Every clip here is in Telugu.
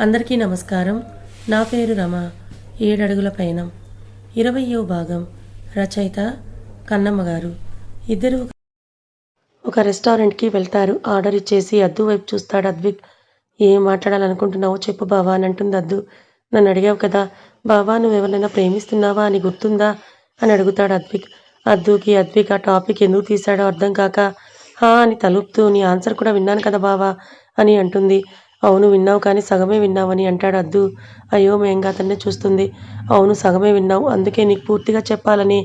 అందరికీ నమస్కారం. నా పేరు రమ. ఏడడుగుల పయనం. ఇరవయో భాగం. రచయిత కన్నమ్మ గారు. ఇద్దరు ఒక రెస్టారెంట్కి వెళ్తారు. ఆర్డర్ ఇచ్చేసి అద్దు వైపు చూస్తాడు అద్విక్. ఏం మాట్లాడాలనుకుంటున్నావో చెప్పు బావా అని అంటుంది అద్దు. నన్ను అడిగావు కదా. బావా నువ్వు ఎవరైనా ప్రేమిస్తున్నావా? అని గుర్తుందా? అని అడుగుతాడు అద్విక్. అద్దుకి అద్విక్ ఆ టాపిక్ ఎందుకు తీశాడో అర్థం కాక? హా అని తలుపుతూ నీ ఆన్సర్ కూడా విన్నాను కదా బావా అని అంటుంది. అవును విన్నావు కానీ సగమే విన్నావని అంటాడు అద్దు. అయ్యో అతన్ని చూస్తుంది. అవును సగమే విన్నావు. అందుకే నీకు పూర్తిగా చెప్పాలని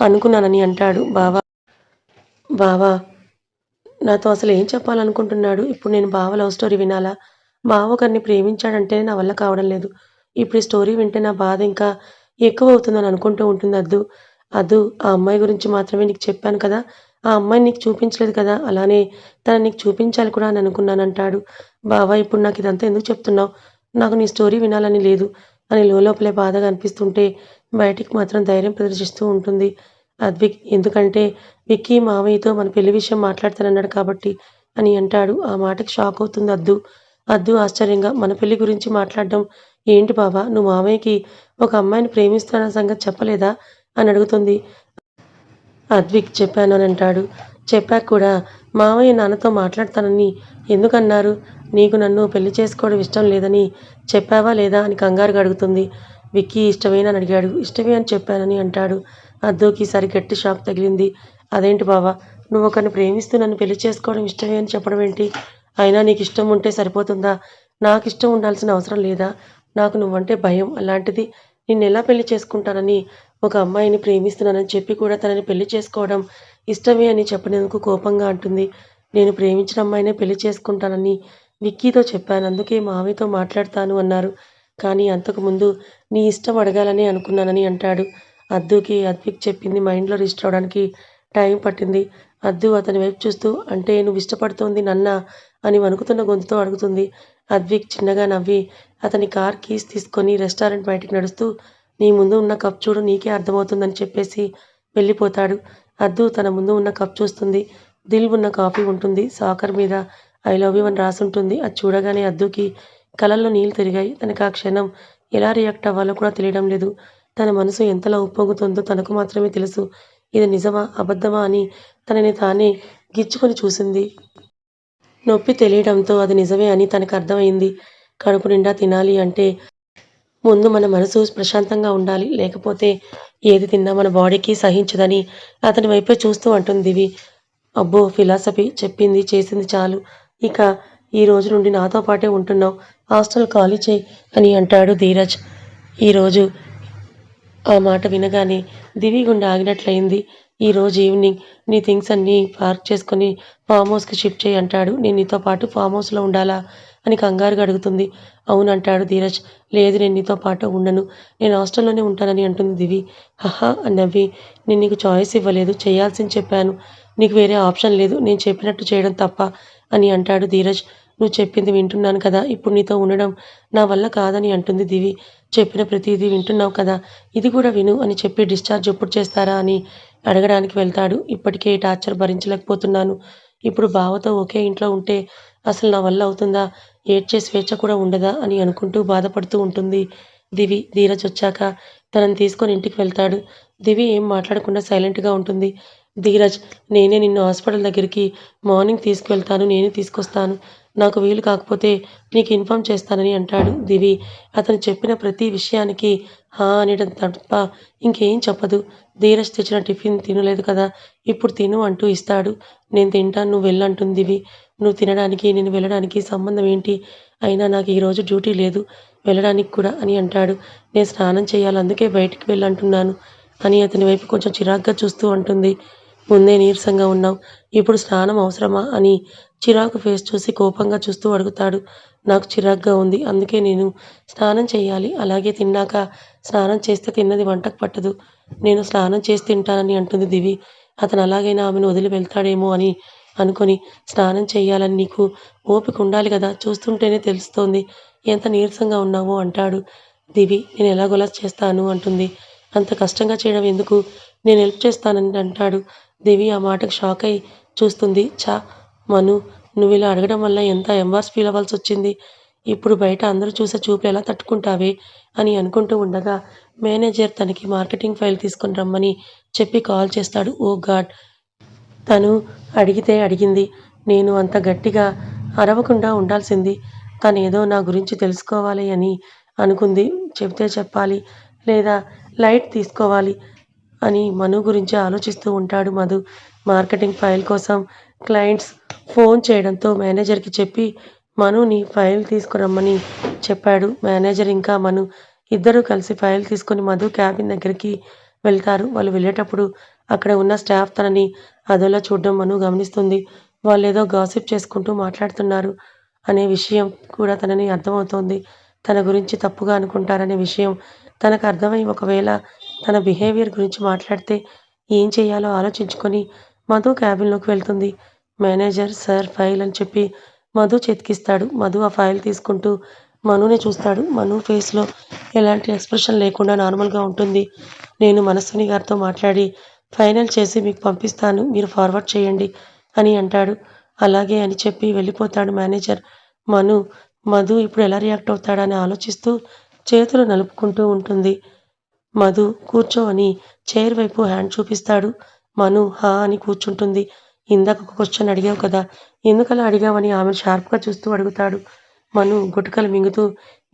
అనుకున్నానని అంటాడు బావా. బావా నాతో అసలు ఏం చెప్పాలనుకుంటున్నాడు? ఇప్పుడు నేను బావ లవ్ స్టోరీ వినాలా? బావ ఒకరిని ప్రేమించాడంటే నా వల్ల కావడం లేదు. ఇప్పుడు ఈ స్టోరీ వింటే నా బాధ ఇంకా ఎక్కువ అవుతుందని అనుకుంటూ ఉంటుంది అద్దు. అద్దు ఆ అమ్మాయి గురించి మాత్రమే నీకు చెప్పాను కదా? ఆ అమ్మాయిని నీకు చూపించలేదు కదా అలానే తను నీకు చూపించాలి కూడా అని అనుకున్నాను అంటాడు బావా ఇప్పుడు నాకు ఇదంతా ఎందుకు చెప్తున్నావు? నాకు నీ స్టోరీ వినాలని లేదు అని లోపలే బాధగా అనిపిస్తుంటే బయటికి మాత్రం ధైర్యం ప్రదర్శిస్తూ ఉంటుంది. అద్విక్ ఎందుకంటే విక్కీ మావయ్యతో మన పెళ్ళి విషయం మాట్లాడతానన్నాడు కాబట్టి అని అంటాడు. ఆ మాటకి షాక్ అవుతుంది అద్దు. అద్దు ఆశ్చర్యంగా మన పెళ్ళి గురించి మాట్లాడడం ఏంటి బాబా నువ్వు మావయ్యకి ఒక అమ్మాయిని ప్రేమిస్తున్న సంగతి చెప్పలేదా? అని అడుగుతుంది. అద్విక్ చెప్పాను అని అంటాడు. చెప్పాక కూడా మావయ్య నాన్నతో మాట్లాడతానని ఎందుకన్నారు? నీకు నన్ను పెళ్ళి చేసుకోవడం ఇష్టం లేదని చెప్పావా లేదా అని కంగారుగా అడుగుతుంది. విక్కీ ఇష్టమేనా అని అడిగాడు. ఇష్టమే అని చెప్పానని అంటాడు. అద్దోకి ఈసారి గట్టి షాక్ తగిలింది. అదేంటి బావా? నువ్వు ఒకరిని ప్రేమిస్తూ నన్ను పెళ్ళి చేసుకోవడం ఇష్టమే అని చెప్పడం ఏంటి? అయినా నీకు ఇష్టం ఉంటే సరిపోతుందా? నాకు ఇష్టం ఉండాల్సిన అవసరం లేదా? నాకు నువ్వంటే భయం. అలాంటిది నిన్ను ఎలా పెళ్ళి చేసుకుంటానని ఒక అమ్మాయిని ప్రేమిస్తున్నానని చెప్పి కూడా తనని పెళ్ళి చేసుకోవడం ఇష్టమే అని చెప్పినందుకు కోపంగా అంటుంది. నేను ప్రేమించిన అమ్మాయినే పెళ్ళి చేసుకుంటానని విక్కీతో చెప్పాను. అందుకే మావితో మాట్లాడతాను అన్నారు. కానీ అంతకుముందు నీ ఇష్టం అడగాలని అనుకున్నానని అంటాడు. అద్దుకి అద్విక్ చెప్పింది మైండ్లో రిజిస్టర్ అవడానికి టైం పట్టింది. అద్దు అతని వైపు చూస్తూ అంటే నువ్వు ఇష్టపడుతోంది నన్న అని వణుకుతున్న గొంతుతో అడుగుతుంది. అద్విక్ చిన్నగా నవ్వి అతని కార్ కీస్ తీసుకొని రెస్టారెంట్ బయటికి నడుస్తూ నీ ముందు ఉన్న కప్ చూడు నీకే అర్థమవుతుందని చెప్పేసి వెళ్ళిపోతాడు. అద్దు తన ముందు ఉన్న కప్ చూస్తుంది. దిల్ ఉన్న కాఫీ ఉంటుంది. సాకర్ మీద ఐ లవ్ యూ అని రాసుంటుంది అది చూడగానే అద్దుకి కలల్లో నీళ్ళు తిరిగాయి. తనకు ఆ క్షణం ఎలా రియాక్ట్ అవ్వాలో కూడా తెలియడం లేదు. తన మనసు ఎంతలా ఉప్పొంగుతుందో తనకు మాత్రమే తెలుసు. ఇది నిజమా అబద్ధమా అని తనని తానే గిచ్చుకొని చూసింది. నొప్పి తెలియడంతో అది నిజమే అని తనకు అర్థమైంది. కడుపు నిండా తినాలి అంటే ముందు మన మనసు ప్రశాంతంగా ఉండాలి లేకపోతే ఏది తిన్నా మన బాడీకి సహించదని అతని వైపే చూస్తూ అంటుంది దివి. అబ్బో ఫిలాసఫీ చెప్పింది చేసింది చాలు. ఇక ఈ రోజు నుండి నాతో పాటే ఉంటున్నావు. హాస్టల్ ఖాళీ చేయి అని అంటాడు ధీరజ్. ఈరోజు ఆ మాట వినగానే దివి గుండె ఆగినట్లయింది. ఈ రోజు ఈవినింగ్ నీ థింగ్స్ అన్నీ పార్క్ చేసుకొని ఫామ్ హౌస్కి షిఫ్ట్ చేయి అంటాడు. నేను నీతో పాటు ఫామ్ హౌస్లో ఉండాలా అని కంగారుగా అడుగుతుంది. అవునంటాడు ధీరజ్. లేదు నేను నీతో పాటు ఉండను. నేను హాస్టల్లోనే ఉంటానని అంటుంది దివి. హహా అని నవ్వి. నేను నీకు చాయిస్ ఇవ్వలేదు. చేయాల్సింది చెప్పాను. నీకు వేరే ఆప్షన్ లేదు. నేను చెప్పినట్టు చేయడం తప్ప అని అంటాడు ధీరజ్. నువ్వు చెప్పింది వింటున్నాను కదా. ఇప్పుడు నీతో ఉండడం నా వల్ల కాదని అంటుంది దివి. చెప్పిన ప్రతిదీ వింటున్నావు కదా. ఇది కూడా విను అని చెప్పి డిశ్చార్జ్ ఎప్పుడు చేస్తారా అని అడగడానికి వెళ్తాడు. ఇప్పటికే ఈ టార్చర్ భరించలేకపోతున్నాను. ఇప్పుడు బావతో ఒకే ఇంట్లో ఉంటే అసలు నా వల్ల అవుతుందా? ఏడ్చే స్వేచ్ఛ కూడా ఉండదా అని అనుకుంటూ బాధపడుతూ ఉంటుంది. దివి ధీరజ్ వచ్చాక తనని తీసుకొని ఇంటికి వెళ్తాడు. దివి ఏం మాట్లాడకుండా సైలెంట్గా ఉంటుంది. ధీరజ్ నేనే నిన్ను హాస్పిటల్ దగ్గరికి మార్నింగ్ తీసుకువెళ్తాను నేనే తీసుకొస్తాను. నాకు వీలు కాకపోతే నీకు ఇన్ఫామ్ చేస్తానని అంటాడు దివి. అతను చెప్పిన ప్రతి విషయానికి హా అనేటం తప్ప ఇంకేం చెప్పదు. ధీరజ్ తెచ్చిన టిఫిన్ తినలేదు కదా ఇప్పుడు తిను అంటూ ఇస్తాడు. నేను తింటాను నువ్వు వెళ్ళంటుంది దివి. నువ్వు తినడానికి నేను వెళ్ళడానికి సంబంధం ఏంటి? అయినా నాకు ఈరోజు డ్యూటీ లేదు. వెళ్ళడానికి కూడా అని అంటాడు. నేను స్నానం చేయాలి అందుకే బయటికి వెళ్ళంటున్నాను. అని అతని వైపు కొంచెం చిరాగ్గా చూస్తూ అంటుంది. ముందే నీరసంగా ఉన్నావు. ఇప్పుడు స్నానం అవసరమా అని చిరాకు ఫేస్ చూసి కోపంగా చూస్తూ అడుగుతాడు. నాకు చిరాగ్గా ఉంది అందుకే నేను స్నానం చేయాలి. అలాగే తిన్నాక స్నానం చేస్తే తిన్నది వంటకు పట్టదు. నేను స్నానం చేసి తింటానని అంటుంది దివి. అతను అలాగైనా ఆమెను వదిలి వెళ్తాడేమో అని అనుకొని స్నానం చేయాలని నీకు ఓపిక ఉండాలి కదా? చూస్తుంటేనే తెలుస్తోంది. ఎంత నీరసంగా ఉన్నావో అంటాడు. దివి నేను ఎలాగోలా చేస్తాను అంటుంది. అంత కష్టంగా చేయడం ఎందుకు? నేను హెల్ప్ చేస్తానని అంటాడు. దివి ఆ మాటకు షాక్ అయి చూస్తుంది. చా మను నువ్వు ఇలా అడగడం వల్ల ఎంత ఎంబార్స్ ఫీల్ అవ్వాల్సి వచ్చింది? ఇప్పుడు బయట అందరూ చూసే చూపులు ఎలా తట్టుకుంటావే అని అనుకుంటూ ఉండగా మేనేజర్ తనకి మార్కెటింగ్ ఫైల్ తీసుకుని రమ్మని చెప్పి కాల్ చేస్తాడు. Oh God! తను అడిగితే అడిగింది. నేను అంత గట్టిగా అరవకుండా ఉండాల్సింది తనేదో నా గురించి తెలుసుకోవాలి అని అనుకుంది. చెబితే చెప్పాలి లేదా లైట్ తీసుకోవాలి అని మను గురించి ఆలోచిస్తూ ఉంటాడు మధు. మార్కెటింగ్ ఫైల్ కోసం క్లయింట్స్ ఫోన్ చేయడంతో మేనేజర్కి చెప్పి మనుని ఫైల్ తీసుకురమ్మని చెప్పాడు. మేనేజర్ ఇంకా మను ఇద్దరూ కలిసి ఫైల్ తీసుకుని మధు క్యాబిన్ దగ్గరికి వెళ్తారు. వాళ్ళు వెళ్ళేటప్పుడు అక్కడ ఉన్న స్టాఫ్ తనని అదోలా చూడడం మను గమనిస్తుంది. వాళ్ళు ఏదో గాసిప్ చేసుకుంటూ మాట్లాడుతున్నారు అనే విషయం కూడా తనని అర్థమవుతోంది. తన గురించి తప్పుగా అనుకుంటారనే విషయం తనకు అర్థమై ఒకవేళ తన బిహేవియర్ గురించి మాట్లాడితే ఏం చేయాలో ఆలోచించుకొని మధు క్యాబిన్లోకి వెళ్తుంది. మేనేజర్ సార్ ఫైల్ అని చెప్పి మధు చేతికిస్తాడు. మధు ఆ ఫైల్ తీసుకుంటూ మనుని చూస్తాడు. మను ఫేస్లో ఎలాంటి ఎక్స్ప్రెషన్ లేకుండా నార్మల్గా ఉంటుంది. నేను మనస్విని గారితో మాట్లాడి ఫైనల్ చేసి మీకు పంపిస్తాను మీరు ఫార్వర్డ్ చేయండి అని అంటాడు. అలాగే అని చెప్పి వెళ్ళిపోతాడు మేనేజర్. మను మధు ఇప్పుడు ఎలా రియాక్ట్ అవుతాడని ఆలోచిస్తూ చేతులు నలుపుకుంటూ ఉంటుంది. మధు కూర్చో అని చైర్ వైపు హ్యాండ్ చూపిస్తాడు. మను హా అని కూర్చుంటుంది. ఇందాక ఒక క్వశ్చన్ అడిగావు కదా ఎందుకలా అడిగావని ఆమె షార్ప్గా చూస్తూ అడుగుతాడు. మను గుటకలు మింగుతూ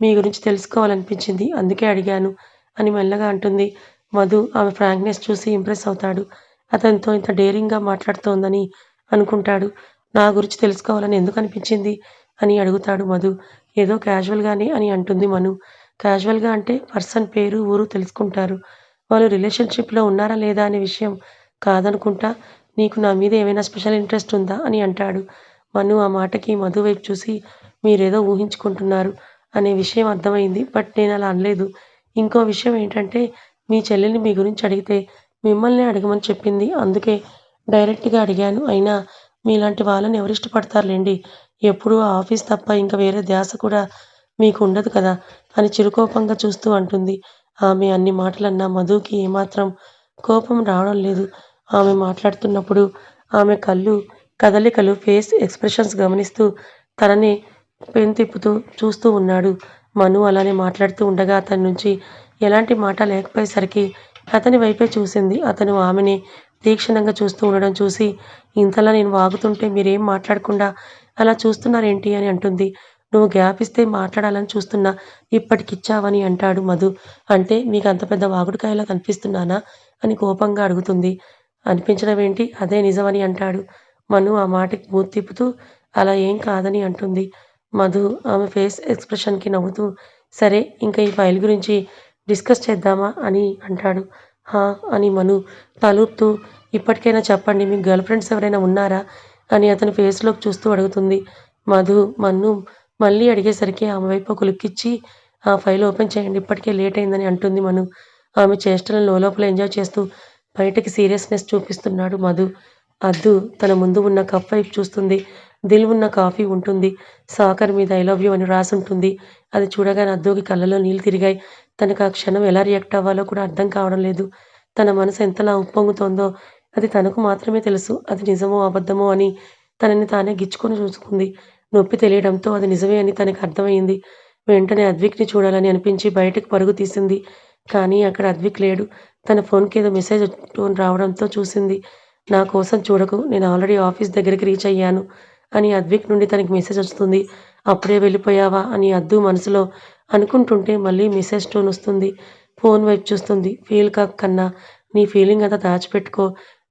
మీ గురించి తెలుసుకోవాలనిపించింది అందుకే అడిగాను అని మెల్లగా అంటుంది. మధు ఆమె ఫ్రాంక్నెస్ చూసి ఇంప్రెస్ అవుతాడు. అతనితో ఇంత డేరింగ్గా మాట్లాడుతోందని అనుకుంటాడు. నా గురించి తెలుసుకోవాలని ఎందుకు అనిపించింది అని అడుగుతాడు మధు. ఏదో క్యాజువల్గానే అని అంటుంది మను. క్యాజువల్గా అంటే పర్సన్ పేరు ఊరు తెలుసుకుంటారు. వాళ్ళు రిలేషన్షిప్లో ఉన్నారా లేదా అనే విషయం కాదనుకుంటా నీకు నా మీద ఏమైనా స్పెషల్ ఇంట్రెస్ట్ ఉందా అని అంటాడు. మను ఆ మాటకి మధు వైపు చూసి మీరేదో ఊహించుకుంటున్నారు అనే విషయం అర్థమైంది బట్ నేను అలా అనలేదు. ఇంకో విషయం ఏంటంటే మీ చెల్లెని మీ గురించి అడిగితే మిమ్మల్ని అడగమని చెప్పింది. అందుకే డైరెక్ట్గా అడిగాను. అయినా మీలాంటి వాళ్ళని ఎవరు ఇష్టపడతారులేండి? ఎప్పుడూ ఆ ఆఫీస్ తప్ప ఇంకా వేరే ధ్యాస కూడా మీకు ఉండదు కదా? అని చిరుకోపంగా చూస్తూ అంటుంది. ఆమె అన్ని మాటలన్నా మధుకి ఏమాత్రం కోపం రావడం లేదు. ఆమె మాట్లాడుతున్నప్పుడు ఆమె కళ్ళు కదలికలు ఫేస్ ఎక్స్ప్రెషన్స్ గమనిస్తూ తనని పెన్ తిప్పుతూ చూస్తూ ఉన్నాడు. మను అలానే మాట్లాడుతూ ఉండగా అతని నుంచి ఎలాంటి మాట లేకపోయేసరికి అతని వైపే చూసింది. అతను ఆమెని తీక్షణంగా చూస్తూ ఉండడం చూసి ఇంతలా నేను వాగుతుంటే మీరేం మాట్లాడకుండా అలా చూస్తున్నారేంటి? అని అంటుంది. నువ్వు గ్యాప్ ఇస్తే మాట్లాడాలని చూస్తున్నా ఇప్పటికిచ్చావని అంటాడు మధు. అంటే మీకు అంత పెద్ద వాగుడుకాయలా కనిపిస్తున్నానా? అని కోపంగా అడుగుతుంది. అనిపించడం ఏంటి? అదే నిజమని అంటాడు మను. ఆ మాటకి మూతి తిప్పుతూ అలా ఏం కాదని అంటుంది. మధు ఆమె ఫేస్ ఎక్స్ప్రెషన్కి నవ్వుతూ సరే ఇంకా ఈ ఫైల్ గురించి డిస్కస్ చేద్దామా అని అంటాడు. హా అని మను. తలూపుతూ ఇప్పటికైనా చెప్పండి మీ గర్ల్ ఫ్రెండ్స్ ఎవరైనా ఉన్నారా? అని అతని ఫేస్లోకి చూస్తూ అడుగుతుంది. మధు మన్ను మళ్ళీ అడిగేసరికి ఆమె వైపు ఒక లుక్ ఇచ్చి ఆ ఫైల్ ఓపెన్ చేయండి ఇప్పటికే లేట్ అయిందని అంటుంది మను. ఆమె చేష్టలను లోపల ఎంజాయ్ చేస్తూ బయటకి సీరియస్నెస్ చూపిస్తున్నాడు మధు. అద్దు తన ముందు ఉన్న కప్ వైపు చూస్తుంది. దిల్ ఉన్న కాఫీ ఉంటుంది. సాకర్ మీద ఐ లవ్ యూ అని రాసుంటుంది. అది చూడగానే అద్దుకి కళ్ళలో నీళ్ళు తిరిగాయి. తనకు ఆ క్షణం ఎలా రియాక్ట్ అవ్వాలో కూడా అర్థం కావడం లేదు. తన మనసు ఎంతలా ఉప్పొంగుతోందో అది తనకు మాత్రమే తెలుసు. అది నిజమో అబద్ధమో అని తనని తానే గిచ్చుకొని చూసుకుంది. నొప్పి తెలియడంతో అది నిజమే అని తనకు అర్థమైంది వెంటనే అద్విక్ని చూడాలని అనిపించి బయటకు పరుగు తీసింది. కానీ అక్కడ అద్విక్ లేడు. తన ఫోన్కి ఏదో మెసేజ్ రావడంతో చూసింది. నా కోసం చూడకు నేను ఆల్రెడీ ఆఫీస్ దగ్గరికి రీచ్ అయ్యాను అని అద్విక్ నుండి తనకి మెసేజ్ వస్తుంది. అప్పుడే వెళ్ళిపోయావా అని అద్దు మనసులో అనుకుంటుంటే మళ్ళీ మెసేజ్ టోన్ వస్తుంది. ఫోన్ వైపు చూస్తుంది. ఫీల్ కాక్ కన్నా నీ ఫీలింగ్ అంతా దాచిపెట్టుకో.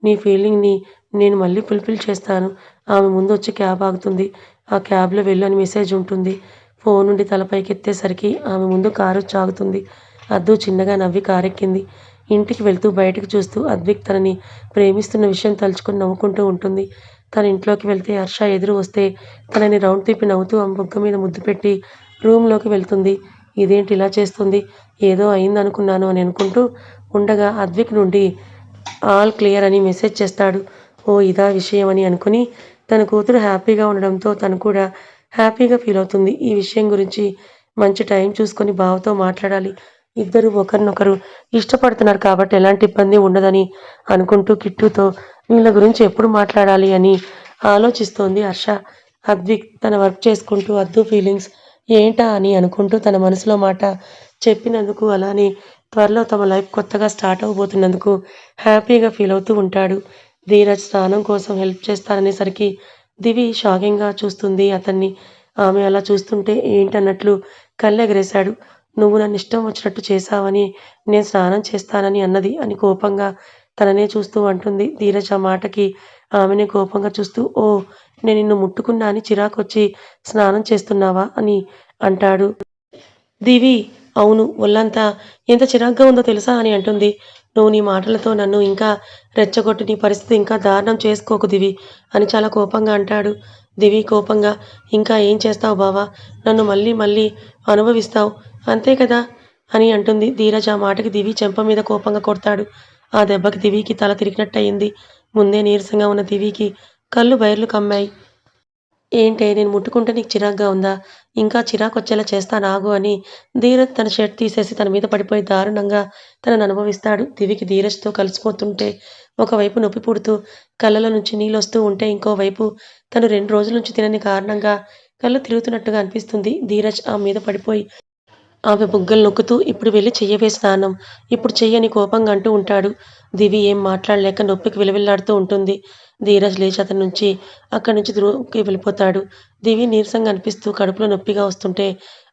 నీ ఫీలింగ్ని నేను మళ్ళీ ఫుల్ఫిల్ చేస్తాను. ఆమె ముందు వచ్చి క్యాబ్ ఆగుతుంది. ఆ క్యాబ్లో వెళ్ళు అని మెసేజ్ ఉంటుంది. ఫోన్ నుండి తలపైకి ఎత్తేసరికి ఆమె ముందు కారు చాగుతుంది. అద్దు చిన్నగా నవ్వి కారెక్కింది. ఇంటికి వెళ్తూ బయటకు చూస్తూ అద్విక్ తనని ప్రేమిస్తున్న విషయం తలుచుకొని నవ్వుకుంటూ ఉంటుంది. తన ఇంట్లోకి వెళ్తే హర్ష ఎదురు వస్తే తనని రౌండ్ తిప్పి నవ్వుతూ ఆమె బొగ్గ మీద ముద్దు పెట్టి రూమ్లోకి వెళ్తుంది. ఇదేంటి ఇలా చేస్తుంది? ఏదో అయిందనుకున్నాను అని అనుకుంటూ ఉండగా అద్విక్ నుండి ఆల్ క్లియర్ అని మెసేజ్ చేస్తాడు. ఓ ఇదా విషయం అని అనుకుని తన కూతురు హ్యాపీగా ఉండడంతో తను కూడా హ్యాపీగా ఫీల్ అవుతుంది. ఈ విషయం గురించి మంచి టైం చూసుకొని బావతో మాట్లాడాలి. ఇద్దరు ఒకరినొకరు ఇష్టపడుతున్నారు కాబట్టి ఎలాంటి ఇబ్బంది ఉండదని అనుకుంటూ కిట్టుతో వీళ్ళ గురించి ఎప్పుడు మాట్లాడాలి? అని ఆలోచిస్తోంది హర్ష. అద్విక్ తన వర్క్ చేసుకుంటూ అద్దు ఫీలింగ్స్ ఏంటా అని అనుకుంటూ తన మనసులో మాట చెప్పినందుకు అలానే త్వరలో తమ లైఫ్ కొత్తగా స్టార్ట్ అవబోతున్నందుకు హ్యాపీగా ఫీల్ అవుతూ ఉంటాడు. ధీరజ్ స్నానం కోసం హెల్ప్ చేస్తాననేసరికి దివి షాకింగ్గా చూస్తుంది. అతన్ని ఆమె అలా చూస్తుంటే ఏంటన్నట్లు కళ్ళెగరేశాడు. నువ్వు నన్ను ఇష్టం వచ్చినట్టు చేశావని నేను స్నానం చేస్తానని అన్నది అని కోపంగా తననే చూస్తూ అంటుంది. ధీరజ్ ఆ మాటకి ఆమెని కోపంగా చూస్తూ ఓ నేను నిన్ను ముట్టుకున్నా అని చిరాకొచ్చి స్నానం చేస్తున్నావా అని అంటాడు. దివి అవును ఒళ్ళంతా ఎంత చిరాగ్గా ఉందో తెలుసా అని అంటుంది. నువ్వు నీ మాటలతో నన్ను ఇంకా రెచ్చగొట్టి నీ పరిస్థితి ఇంకా దారుణం చేసుకోకు దివి అని చాలా కోపంగా అంటాడు. దివి కోపంగా ఇంకా ఏం చేస్తావు బావా? నన్ను మళ్ళీ మళ్ళీ అనుభవిస్తావు. అంతే కదా? అని అంటుంది. ధీరజ్ ఆ మాటకి దివి చెంప మీద కోపంగా కొడతాడు. ఆ దెబ్బకి దివికి తల తిరిగినట్టయింది. ముందే నీరసంగా ఉన్న దివికి కళ్ళు బయర్లు కమ్మాయి. ఏంటే నేను ముట్టుకుంటే నీకు చిరాగ్గా ఉందా? ఇంకా చిరాకు వచ్చేలా చేస్తాను ఆగు అని ధీరజ్ తన షర్ట్ తీసేసి తన మీద పడిపోయి దారుణంగా తనను అనుభవిస్తాడు. దివికి ధీరజ్తో కలిసిపోతుంటే ఒకవైపు నొప్పి పుడుతూ కళ్ళలో నుంచి నీళ్ళు వస్తూ ఉంటే ఇంకోవైపు తను రెండు రోజుల నుంచి తినని కారణంగా కళ్ళు తిరుగుతున్నట్టుగా అనిపిస్తుంది. ధీరజ్ ఆ మీద పడిపోయి ఆమె బుగ్గలు నొక్కుతూ ఇప్పుడు వెళ్ళి చెయ్యవే స్నానం. ఇప్పుడు చెయ్యని కోపంగా అంటూ ఉంటాడు. దివి ఏం మాట్లాడలేక నొప్పికి విలువిల్లాడుతూ ఉంటుంది. ధీరజ్ లేచి అతని నుంచి అక్కడి నుంచి దూరంకి వెళ్ళిపోతాడు. దివి నీరసంగా అనిపిస్తూ కడుపులో నొప్పిగా వస్తుంటే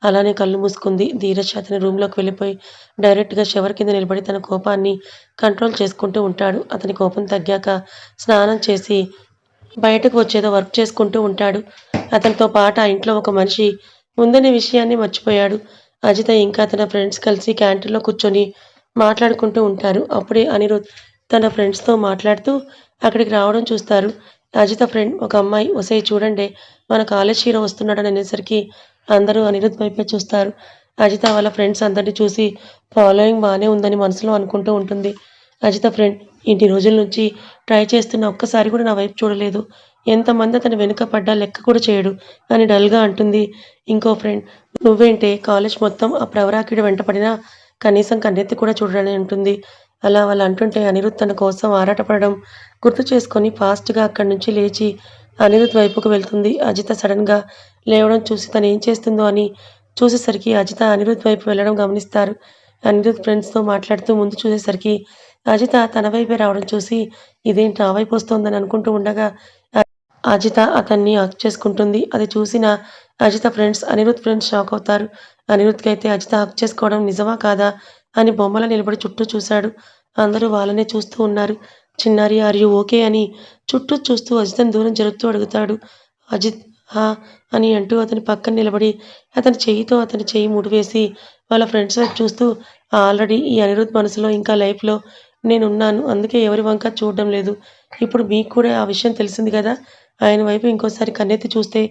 అలానే కళ్ళు మూసుకుంది ధీరజ్. అతని రూమ్లోకి వెళ్ళిపోయి డైరెక్ట్గా షవర్ కింద నిలబడి తన కోపాన్ని కంట్రోల్ చేసుకుంటూ ఉంటాడు. అతని కోపం తగ్గాక స్నానం చేసి బయటకు వచ్చేదో వర్క్ చేసుకుంటూ ఉంటాడు. అతనితో పాటు ఆ ఇంట్లో ఒక మనిషి ఉందనే విషయాన్ని మర్చిపోయాడు. అజిత ఇంకా తన ఫ్రెండ్స్ కలిసి క్యాంటీన్లో కూర్చొని మాట్లాడుకుంటూ ఉంటారు. అప్పుడే అనిరుద్ తన ఫ్రెండ్స్తో మాట్లాడుతూ అక్కడికి రావడం చూస్తారు. అజిత ఫ్రెండ్ ఒక అమ్మాయి ఒసే చూడండి మన కాలేజ్ హీరో వస్తున్నాడని అనేసరికి అందరూ అనిరుద్ వైపే చూస్తారు. అజిత వాళ్ళ ఫ్రెండ్స్ అందరినీ చూసి ఫాలోయింగ్ బాగానే ఉందని మనసులో అనుకుంటూ ఉంటుంది. అజిత ఫ్రెండ్ ఇంటి రోజుల నుంచి ట్రై చేస్తున్న ఒక్కసారి కూడా నా వైపు చూడలేదు. ఎంతమంది అతను వెనుక పడ్డా లెక్క కూడా చేయడు. అని డల్గా అంటుంది. ఇంకో ఫ్రెండ్ నువ్వేంటే కాలేజ్ మొత్తం ఆ ప్రవరాకిడి వెంటపడినా కనీసం కన్నెత్తి కూడా చూడడని ఉంటుంది అలా వాళ్ళు అంటుంటే అనిరుద్ తన కోసం ఆరాటపడడం గుర్తు చేసుకొని ఫాస్ట్గా అక్కడి నుంచి లేచి అనిరుద్ వైపుకు వెళ్తుంది. అజిత సడన్గా లేవడం చూసి తను ఏం చేస్తుందో అని చూసేసరికి అజిత అనిరుద్ వైపు వెళ్ళడం గమనిస్తారు. అనిరుద్ ఫ్రెండ్స్తో మాట్లాడుతూ ముందు చూసేసరికి అజిత తన వైపే రావడం చూసి ఇదేంటి నా వైపు వస్తోందని అనుకుంటూ ఉండగా అజిత అతన్ని హక్ చేసుకుంటుంది. అది చూసిన Ajitha friends Anirudh friends shock అవుతారు. అనిరుద్కి అయితే అజిత హక్ చేసుకోవడం నిజమా కాదా అని బొమ్మల నిలబడి చుట్టూ చూశాడు. అందరూ వాళ్ళనే చూస్తూ ఉన్నారు. చిన్నారి ఆర్ యు ఓకే? అని చుట్టూ చూస్తూ అజితను దూరం జరుపుతూ అడుగుతాడు. అజిత్ హా అని అంటూ అతని పక్కన నిలబడి అతని చెయ్యితో అతని చెయ్యి ముడివేసి వాళ్ళ ఫ్రెండ్స్ వైపు చూస్తూ ఆల్రెడీ ఈ అనిరుద్ మనసులో ఇంకా లైఫ్లో నేనున్నాను. అందుకే ఎవరి వంక చూడడం లేదు. ఇప్పుడు మీకు కూడా ఆ విషయం తెలిసింది కదా? ఆయన వైపు ఇంకోసారి కన్నెత్తి చూస్తే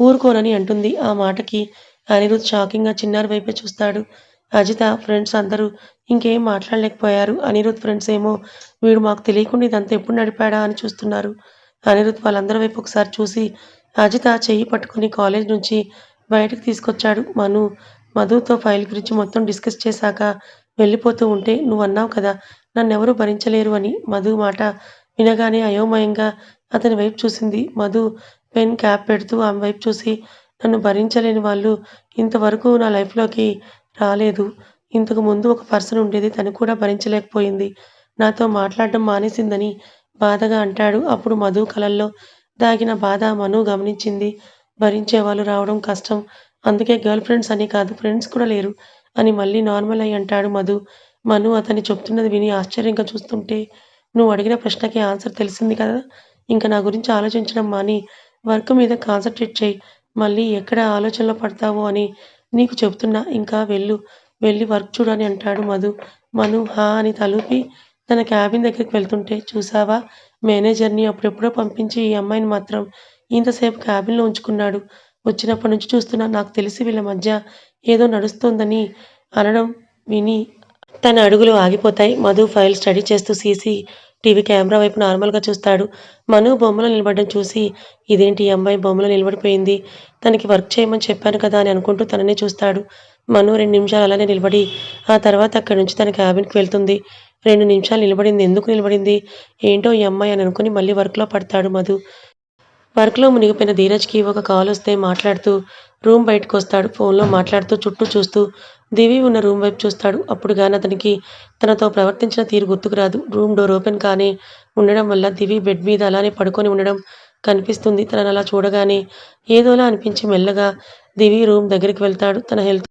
ఊరుకోనని అంటుంది ఆ మాటకి. అనిరుద్ షాకింగ్గా చిన్నారి వైపే చూస్తాడు. అజిత ఫ్రెండ్స్ అందరూ ఇంకేం మాట్లాడలేకపోయారు. అనిరుద్ ఫ్రెండ్స్ ఏమో వీడు మాకు తెలియకుండా ఇదంతా ఎప్పుడు నడిపాడా అని చూస్తున్నారు. అనిరుద్ వాళ్ళందరి వైపు ఒకసారి చూసి అజిత చెయ్యి పట్టుకుని కాలేజ్ నుంచి బయటకు తీసుకొచ్చాడు. మను మధుతో ఫైల్ గురించి మొత్తం డిస్కస్ చేశాక వెళ్ళిపోతూ ఉంటే నువ్వు అన్నావు కదా నన్నెవరూ భరించలేరు అని మధు మాట వినగానే అయోమయంగా అతని వైపు చూసింది. మధు పెన్ క్యాప్ పెడుతూ ఆమె వైపు చూసి నన్ను భరించలేని వాళ్ళు ఇంతవరకు నా లైఫ్లోకి రాలేదు. ఇంతకు ముందు ఒక పర్సన్ ఉండేది తను కూడా భరించలేకపోయింది. నాతో మాట్లాడడం మానేసిందని బాధగా అంటాడు. అప్పుడు మధు కలల్లో దాగిన బాధ మను గమనించింది. భరించే వాళ్ళు రావడం కష్టం. అందుకే గర్ల్ ఫ్రెండ్స్ అని కాదు ఫ్రెండ్స్ కూడా లేరు అని మళ్ళీ నార్మల్ అయి అంటాడు మధు. మను అతని చెప్తున్నది విని ఆశ్చర్యంగా చూస్తుంటే నువ్వు అడిగిన ప్రశ్నకి ఆన్సర్ తెలిసింది కదా? ఇంకా నా గురించి ఆలోచించడం మాని వర్క్ మీద కాన్సన్ట్రేట్ చేయి. మళ్ళీ ఎక్కడ ఆలోచనలో పడతావో అని నీకు చెబుతున్నా ఇంకా వెళ్ళు. వెళ్ళి వర్క్ చూడని అంటాడు మధు. మను హా అని తలూపి తన క్యాబిన్ దగ్గరికి వెళ్తుంటే చూసావా? మేనేజర్ని అప్పుడెప్పుడో పంపించి ఈ అమ్మాయిని మాత్రం ఇంతసేపు క్యాబిన్లో ఉంచుకున్నాడు. వచ్చినప్పటి నుంచి చూస్తున్నా నాకు తెలిసి వీళ్ళ మధ్య ఏదో నడుస్తోందని అనడం విని తన అడుగులు ఆగిపోతాయి. మధు ఫైల్ స్టడీ చేస్తూ సీసీ టీవీ కెమెరా వైపు నార్మల్గా చూస్తాడు. మను బొమ్మలో నిలబడడం చూసి ఇదేంటి ఈ అమ్మాయి బొమ్మలో నిలబడిపోయింది? తనకి వర్క్ చేయమని చెప్పాను కదా అని అనుకుంటూ తననే చూస్తాడు. మను రెండు నిమిషాలు అలానే నిలబడి ఆ తర్వాత అక్కడి నుంచి తన క్యాబిన్కి వెళ్తుంది. రెండు నిమిషాలు నిలబడింది. ఎందుకు నిలబడింది? ఏంటో ఈ అమ్మాయి అని అనుకుని మళ్ళీ వర్క్లో పడతాడు మధు. వర్క్లో మునిగిపోయిన ధీరజ్కి ఒక కాల్ వస్తే మాట్లాడుతూ రూమ్ బయటకు వస్తాడు. ఫోన్లో మాట్లాడుతూ చుట్టూ చూస్తూ దివి ఉన్న రూమ్ వైపు చూస్తాడు. అప్పుడు గాని అతనికి తనతో ప్రవర్తించిన తీరు గుర్తుకు రాదు. రూమ్ డోర్ ఓపెన్ కానీ ఉండడం వల్ల దివి బెడ్ మీద అలానే పడుకొని ఉండడం కనిపిస్తుంది. తనను అలా చూడగానే ఏదోలా అనిపించి మెల్లగా దివి రూమ్ దగ్గరికి వెళ్తాడు. తన హెల్త్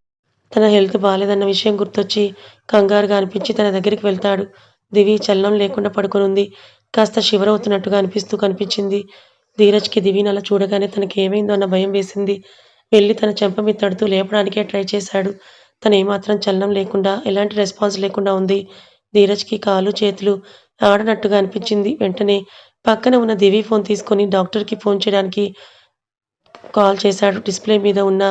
తన హెల్త్ బాగాలేదన్న విషయం గుర్తొచ్చి కంగారుగా అనిపించి తన దగ్గరికి వెళ్తాడు. దివి చలనం లేకుండా పడుకొనుంది కాస్త శివరవుతున్నట్టుగా అనిపిస్తూ కనిపించింది. ధీరజ్కి దివిని అలా చూడగానే తనకి ఏమైందో అన్న భయం వేసింది. వెళ్ళి తన చెంప మీద తడుతూ లేపడానికే ట్రై చేశాడు. తను ఏమాత్రం చలనం లేకుండా ఎలాంటి రెస్పాన్స్ లేకుండా ఉంది. ధీరజ్కి కాలు చేతులు ఆడనట్టుగా అనిపించింది. వెంటనే పక్కన ఉన్న దివి ఫోన్ తీసుకొని డాక్టర్కి ఫోన్ చేయడానికి కాల్ చేశాడు. డిస్ప్లే మీద ఉన్న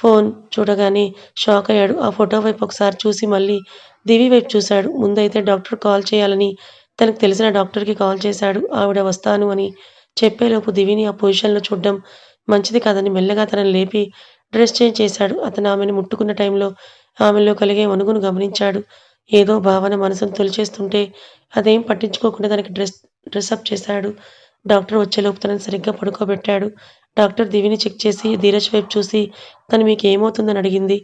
ఫోన్ చూడగానే షాక్ అయ్యాడు. ఆ ఫోటో వైపు ఒకసారి చూసి మళ్ళీ దివి వైపు చూశాడు. ముందైతే డాక్టర్ కాల్ చేయాలని తనకు తెలిసిన డాక్టర్కి కాల్ చేశాడు. ఆవిడ వస్తాను అని చెప్పేలోపు దివిని ఆ పొజిషన్లో చూడడం మంచిది కాదని మెల్లగా తనని లేపి డ్రెస్ చేంజ్ చేశాడు. అతను ఆమెను ముట్టుకున్న టైంలో ఆమెలో కలిగే మనుగును గమనించాడు. ఏదో భావన మనసును తొలిచేస్తుంటే అదేం పట్టించుకోకుండా తనకి డ్రెస్ డ్రెస్అప్ చేశాడు. డాక్టర్ వచ్చేలోపు తనని సరిగ్గా పడుకోబెట్టాడు. డాక్టర్ దివిని చెక్ చేసి ధీరజ్ వైపు చూసి తను మీకు ఏమవుతుందని అడిగింది.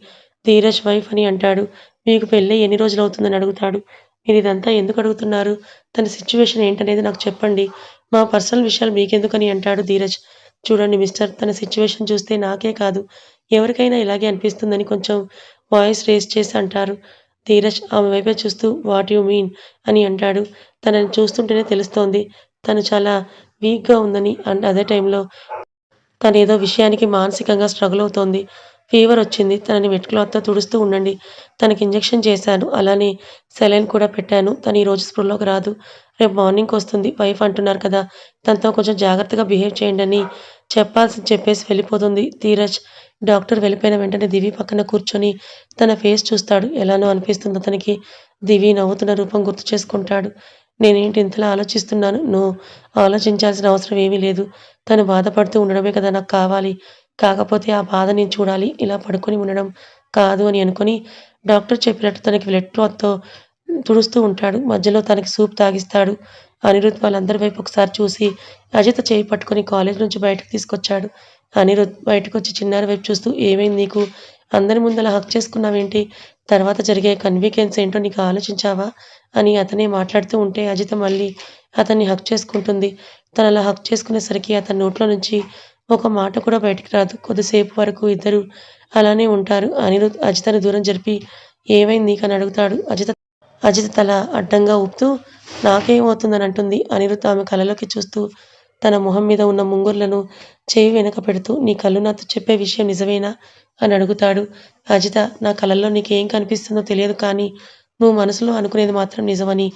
ధీరజ్ వైఫ్ అని అంటాడు. మీకు పెళ్ళి ఎన్ని రోజులు అవుతుందని అడుగుతాడు. మీరు ఇదంతా ఎందుకు అడుగుతున్నారు? తన సిచ్యువేషన్ ఏంటనేది నాకు చెప్పండి. మా పర్సనల్ విషయాలు మీకెందుకని అంటాడు ధీరజ్. చూడండి మిస్టర్ తన సిచ్యువేషన్ చూస్తే నాకే కాదు. ఎవరికైనా ఇలాగే అనిపిస్తుందని కొంచెం వాయిస్ రేస్ చేసి అంటారు. ధీరజ్ ఆమె వైపే చూస్తూ వాట్ యు మీన్ అని అంటాడు. తనని చూస్తుంటేనే తెలుస్తోంది. తను చాలా వీక్గా ఉందని అండ్ అదే టైంలో తను ఏదో విషయానికి మానసికంగా స్ట్రగుల్ అవుతోంది. ఫీవర్ వచ్చింది. తనని వెట్ క్లాత్తో తుడుస్తూ ఉండండి. తనకి ఇంజెక్షన్ చేశాను. అలానే సెలైన్ కూడా పెట్టాను. తను ఈరోజు స్పృహలోకి రాదు. రేపు మార్నింగ్కి వస్తుంది. వైఫ్ అంటున్నారు కదా. తనతో కొంచెం జాగ్రత్తగా బిహేవ్ చేయండి అని చెప్పాల్సి చెప్పేసి వెళ్ళిపోతుంది ధీరజ్. డాక్టర్ వెళ్ళిపోయిన వెంటనే దివి పక్కన కూర్చొని తన ఫేస్ చూస్తాడు. ఎలానో అనిపిస్తుంది అతనికి. దివి నవ్వుతున్న రూపం గుర్తు చేసుకుంటాడు. నేనేంటి ఇంతలా ఆలోచిస్తున్నాను? నువ్వు ఆలోచించాల్సిన అవసరం ఏమీ లేదు. తను బాధపడుతూ ఉండడమే కదా నాకు కావాలి. కాకపోతే ఆ బాధ నేను చూడాలి. ఇలా పడుకొని ఉండడం కాదు అని అనుకుని డాక్టర్ చెప్పినట్టు తనకి బ్లడ్ తుడుస్తూ ఉంటాడు. మధ్యలో తనకి సూప్ తాగిస్తాడు. అనిరుద్ వాళ్ళందరి వైపు ఒకసారి చూసి అజిత చేయి పట్టుకొని కాలేజ్ నుంచి బయటకు తీసుకొచ్చాడు. అనిరుద్ బయటకు వచ్చి చిన్నారి వైపు చూస్తూ ఏమైంది నీకు? అందరి ముందు అలా హక్ చేసుకున్నావేంటి? తర్వాత జరిగే కన్వీకెన్స్ ఏంటో నీకు ఆలోచించావా? అని అతనే మాట్లాడుతూ ఉంటే అజిత మళ్ళీ అతన్ని హక్ చేసుకుంటుంది. తను అలా హక్ చేసుకునేసరికి అతని నోట్లో నుంచి ఒక మాట కూడా బయటికి రాదు. కొద్దిసేపు వరకు ఇద్దరు అలానే ఉంటారు. అనిరుద్ అజితను దూరం జరిపి ఏమైంది నీకని అడుగుతాడు అజిత. అజిత తల అడ్డంగా ఊపుతూ నాకేమవుతుందని అంటుంది. అనిరుద్ ఆమె కలలోకి చూస్తూ తన మొహం మీద ఉన్న ముంగుర్లను చేయి వెనక పెడుతూ నీ కళ్ళు నాతో చెప్పే విషయం నిజమేనా? అని అడుగుతాడు. అజిత నా కళ్ళల్లో నీకేం కనిపిస్తుందో తెలియదు కానీ నువ్వు మనసులో అనుకునేది మాత్రం నిజమని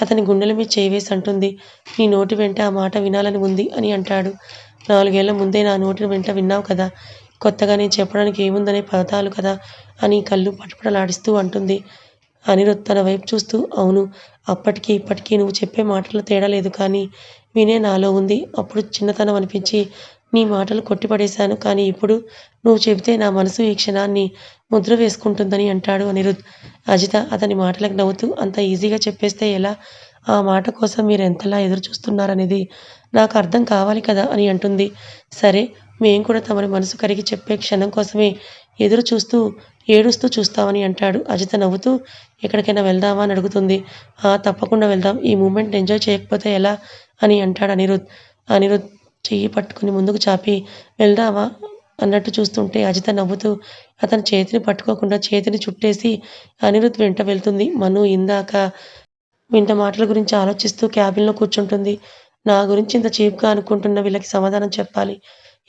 అతని గుండెల మీద చేయి వేసి అంటుంది. నీ నోటి వెంట ఆ మాట వినాలని ఉంది అని అంటాడు. నాలుగేళ్ళ ముందే నా నోటి వెంట విన్నావు కదా కొత్తగా నేను చెప్పడానికి ఏముందనే పదాలు కదా అని కళ్ళు పటపటలాడిస్తూ అంటుంది. అనిరుద్ తన వైపు చూస్తూ అవును అప్పటికి ఇప్పటికీ నువ్వు చెప్పే మాటల్లో తేడా లేదు కానీ వినే నాలో ఉంది. అప్పుడు చిన్నతనం అనిపించి నీ మాటలు కొట్టిపడేశాను. కానీ ఇప్పుడు నువ్వు చెబితే నా మనసు ఈ క్షణాన్ని ముద్ర వేసుకుంటుందని అంటాడు అనిరుద్. అజిత అతని మాటలకు నవ్వుతూ అంత ఈజీగా చెప్పేస్తే ఎలా? ఆ మాట కోసం మీరు ఎంతలా ఎదురు చూస్తున్నారనేది నాకు అర్థం కావాలి కదా అని అంటుంది. సరే మేం కూడా తమని మనసు కరిగి చెప్పే క్షణం కోసమే ఎదురు చూస్తూ ఏడుస్తూ చూస్తామని అంటాడు. అజిత నవ్వుతూ ఎక్కడికైనా వెళ్దామా అని అడుగుతుంది. ఆ తప్పకుండా వెళ్దాం. ఈ మూమెంట్ ఎంజాయ్ చేయకపోతే ఎలా? అని అంటాడు అనిరుద్. అనిరుద్ చెయ్యి పట్టుకుని ముందుకు చాపి వెళ్దామా అన్నట్టు చూస్తుంటే అజిత నవ్వుతూ అతని చేతిని పట్టుకోకుండా చేతిని చుట్టేసి అనిరుద్ వెంట వెళ్తుంది. మను ఇందాక వింట మాటల గురించి ఆలోచిస్తూ క్యాబిన్లో కూర్చుంటుంది. నా గురించి ఇంత చీప్గా అనుకుంటున్న వీళ్ళకి సమాధానం చెప్పాలి.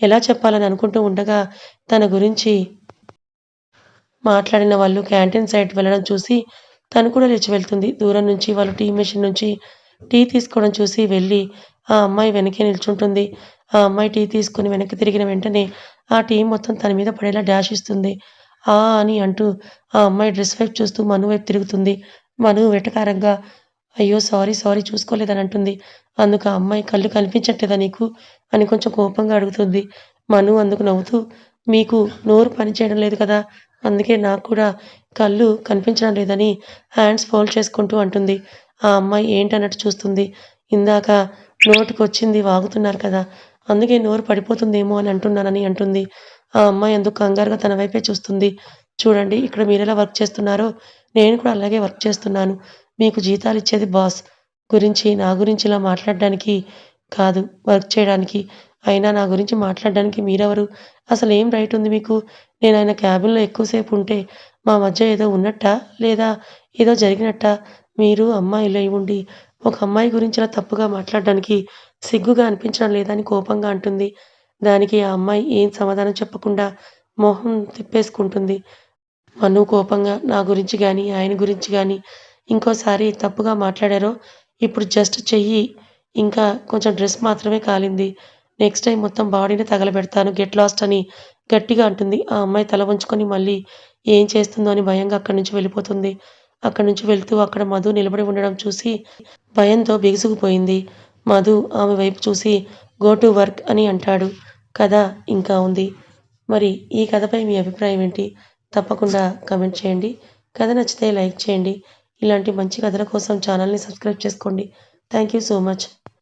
ఎలా చెప్పాలని అనుకుంటూ ఉండగా తన గురించి మాట్లాడిన వాళ్ళు క్యాంటీన్ సైడ్ వెళ్ళడం చూసి తను కూడా లేచి వెళ్తుంది. దూరం నుంచి వాళ్ళు టీ మెషిన్ నుంచి టీ తీసుకోవడం చూసి వెళ్ళి ఆ అమ్మాయి వెనకే నిల్చుంటుంది. ఆ అమ్మాయి టీ తీసుకుని వెనక్కి తిరిగిన వెంటనే ఆ టీ మొత్తం తన మీద పడేలా డాష్ ఇస్తుంది. ఆ అని అంటూ ఆ అమ్మాయి డ్రెస్ వైపు చూస్తూ మను వైపు తిరుగుతుంది. మను వెటకారంగా అయ్యో సారీ సారీ చూసుకోలేదని అంటుంది. అందుకు ఆ అమ్మాయి కళ్ళు కనిపించట్లేదా నీకు? అని కొంచెం కోపంగా అడుగుతుంది. మను అందుకు నవ్వుతూ మీకు నోరు పని చేయడం లేదు కదా? అందుకే నాకు కూడా కళ్ళు కనిపించడం లేదని హ్యాండ్స్ ఫోల్డ్ చేసుకుంటూ అంటుంది. ఆ అమ్మాయి ఏంటన్నట్టు చూస్తుంది. ఇందాక నోటికి వచ్చింది వాగుతున్నారు కదా అందుకే నోరు పడిపోతుందేమో అని అంటున్నానని అంటుంది. ఆ అమ్మాయి ఎందుకు కంగారుగా తన వైపే చూస్తుంది. చూడండి ఇక్కడ మీరెలా వర్క్ చేస్తున్నారో. నేను కూడా అలాగే వర్క్ చేస్తున్నాను. మీకు జీతాలు ఇచ్చేది బాస్. గురించి నా గురించి ఇలా మాట్లాడడానికి కాదు వర్క్ చేయడానికి. అయినా నా గురించి మాట్లాడడానికి మీరెవరు? అసలు ఏం రైట్ ఉంది మీకు? నేను ఆయన క్యాబిన్లో ఎక్కువసేపు ఉంటే మా మధ్య ఏదో ఉన్నట్టా లేదా ఏదో జరిగినట్టా? మీరు అమ్మాయిలై ఉండి ఒక అమ్మాయి గురించి ఇలా తప్పుగా మాట్లాడడానికి సిగ్గుగా అనిపించడం లేదని కోపంగా అంటుంది. దానికి ఆ అమ్మాయి ఏం సమాధానం చెప్పకుండా మొహం తిప్పేసుకుంటుంది. మను కోపంగా నా గురించి కానీ ఆయన గురించి కానీ ఇంకోసారి తప్పుగా మాట్లాడారో ఇప్పుడు జస్ట్ చెయ్యి. ఇంకా కొంచెం డ్రెస్ మాత్రమే కాలింది. నెక్స్ట్ టైం మొత్తం బాడీని తగలబెడతాను గెట్ లాస్ట్ అని గట్టిగా అంటుంది. ఆ అమ్మాయి తల వంచుకొని మళ్ళీ ఏం చేస్తుందో అని భయంగా అక్కడి నుంచి వెళ్ళిపోతుంది. అక్కడి నుంచి వెళ్తూ అక్కడ మధు నిలబడి ఉండడం చూసి భయంతో బిగుసుకుపోయింది. మధు ఆమె వైపు చూసి గో టు వర్క్ అని అంటాడు. కథ ఇంకా ఉంది. మరి ఈ కథపై మీ అభిప్రాయం ఏంటి? తప్పకుండా కమెంట్ చేయండి. కథ నచ్చితే లైక్ చేయండి. ఇలాంటి మంచి కథల కోసం ఛానల్ని సబ్స్క్రైబ్ చేసుకోండి. Thank you so much.